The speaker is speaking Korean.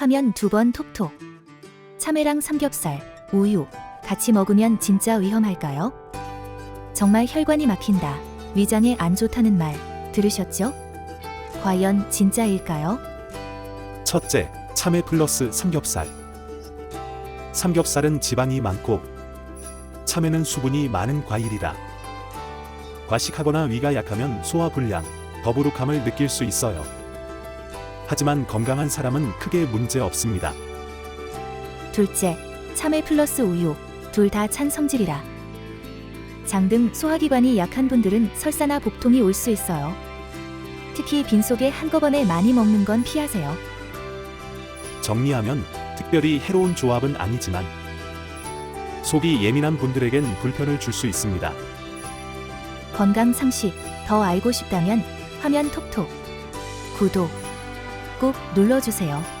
화면 두 번 톡톡. 참외랑 삼겹살, 우유 같이 먹으면 진짜 위험할까요? 정말 혈관이 막힌다. 위장에 안 좋다는 말 들으셨죠? 과연 진짜일까요? 첫째, 참외 플러스 삼겹살. 삼겹살은 지방이 많고 참외는 수분이 많은 과일이다. 과식하거나 위가 약하면 소화 불량, 더부룩함을 느낄 수 있어요. 하지만 건강한 사람은 크게 문제 없습니다. 둘째, 참외 플러스 우유 둘 다 찬 성질이라. 장 등 소화기관이 약한 분들은 설사나 복통이 올 수 있어요. 특히 빈속에 한꺼번에 많이 먹는 건 피하세요. 정리하면 특별히 해로운 조합은 아니지만 속이 예민한 분들에겐 불편을 줄 수 있습니다. 건강 상식 더 알고 싶다면 화면 톡톡 구독 꼭 눌러주세요.